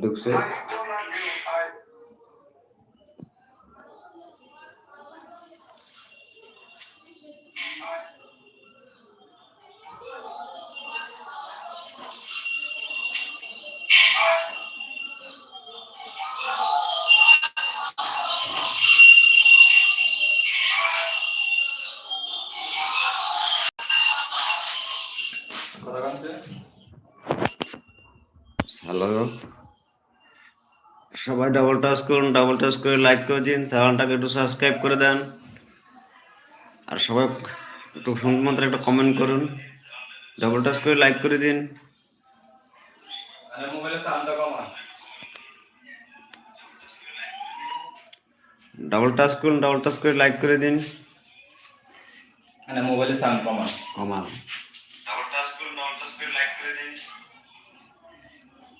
দুঃখ হ্যালো সবাই double touch করুন ডাবল টাচ করে লাইক করে দিন চ্যানেলটাকে একটু সাবস্ক্রাইব করে দেন। আর সবাই একটু সুন্দর একটা কমেন্ট করুন। ডাবল টাচ করে লাইক করে দিন। ডাবল টাচ করুন ডাবল টাচ করে লাইক করে দিন। মোবাইলে সাউন্ড কমান। কমান must be like credit.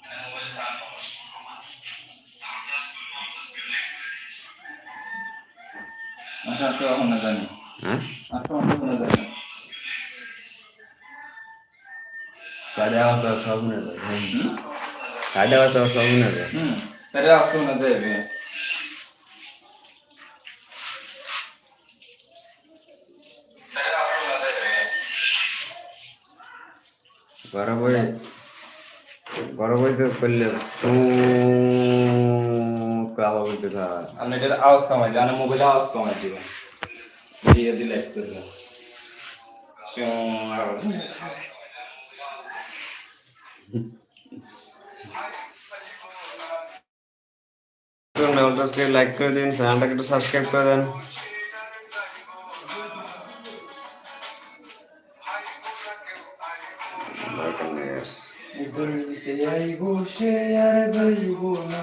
And what is our must? আচ্ছা আচ্ছা এখন না জানি আচ্ছা এখন না জানি সাড়ে আটটা সব না যায় সাড়ে আটটা সব না যায় সাড়ে আটটা না যায় বড় বই বড় বই তো করলে কালো বলতে খাওয়া আমি এটার আওয়াজ কমাই দিই মোবাইলে আওয়াজ কমাই দিব দিয়ে দিলে করলাম আওয়াজ ডাবল টাচ করে লাইক করে দিন চ্যানেলটাকে একটু সাবস্ক্রাইব করে দেন। দরকার নেই আইবো সে আর যাইবো না